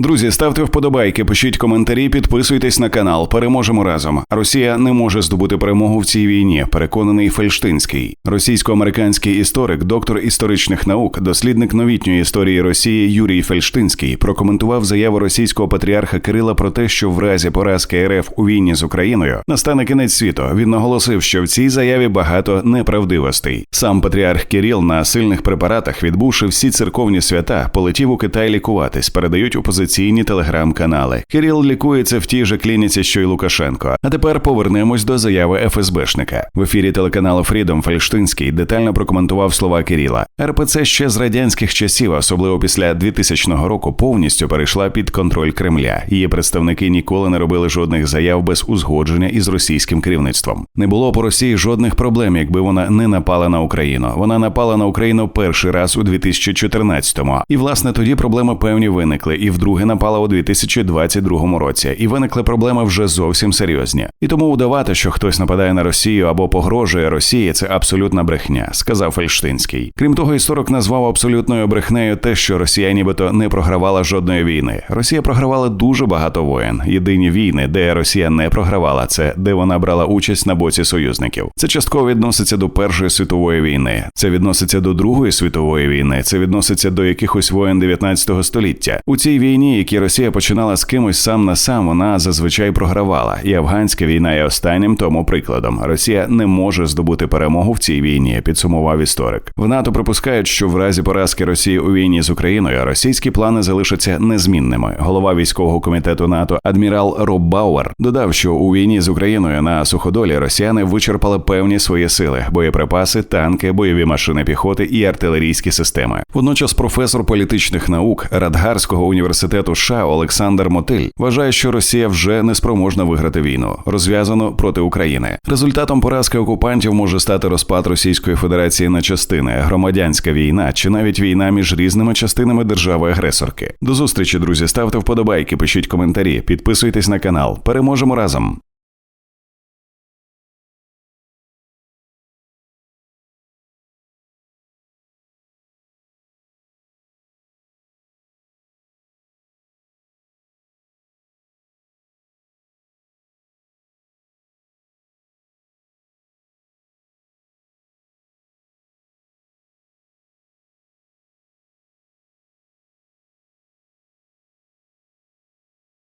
Друзі, ставте вподобайки, пишіть коментарі, підписуйтесь на канал. Переможемо разом. Росія не може здобути перемогу в цій війні. Переконаний Фельштинський, російсько-американський історик, доктор історичних наук, дослідник новітньої історії Росії Юрій Фельштинський прокоментував заяву російського патріарха Кирила про те, що в разі поразки РФ у війні з Україною настане кінець світу. Він наголосив, що в цій заяві багато неправдивостей. Сам патріарх Кирил на сильних препаратах, відбувши всі церковні свята, полетів у Китай лікуватись. Передають опозиційні телеграм-канали. Кирил лікується в тій же клініці, що й Лукашенко. А тепер повернемось до заяви ФСБшника. В ефірі телеканалу Фрідом Фельштинський детально прокоментував слова Кирила. РПЦ ще з радянських часів, особливо після 2000 року, повністю перейшла під контроль Кремля. Її представники ніколи не робили жодних заяв без узгодження із російським керівництвом. Не було по Росії жодних проблем, якби вона не напала на Україну. Вона напала на Україну перший раз у 2014-му. І власне тоді проблеми певні виникли. І вдруге напала у 2022 році. І виникли проблеми вже зовсім серйозні. І тому удавати, що хтось нападає на Росію або погрожує Росії, це абсолютна брехня, сказав Фельштинський. Крім того, історик назвав абсолютною брехнею те, що Росія нібито не програвала жодної війни. Росія програвала дуже багато воєн. Єдині війни, де Росія не програвала, це де вона брала участь на боці союзників. Це частково відноситься до Першої світової війни. Це відноситься до Другої світової війни. Це відноситься до якихось воєн 19 століття. У цій війні, які Росія починала з кимось сам на сам, вона зазвичай програвала. І афганська війна є останнім тому прикладом. Росія не може здобути перемогу в цій війні. Підсумував історик. В НАТО припускають, що в разі поразки Росії у війні з Україною російські плани залишаться незмінними. Голова військового комітету НАТО адмірал Роб Бауер додав, що у війні з Україною на суходолі росіяни вичерпали певні свої сили: боєприпаси, танки, бойові машини піхоти і артилерійські системи. Водночас, професор політичних наук Радгарського університету США Олександр Мотиль вважає, що Росія вже не спроможна виграти війну, розв'язану проти України. Результатом поразки окупантів може стати розпад Російської Федерації на частини, громадянська війна чи навіть війна між різними частинами держави-агресорки. До зустрічі, друзі. Ставте вподобайки, пишіть коментарі, підписуйтесь на канал. Переможемо разом.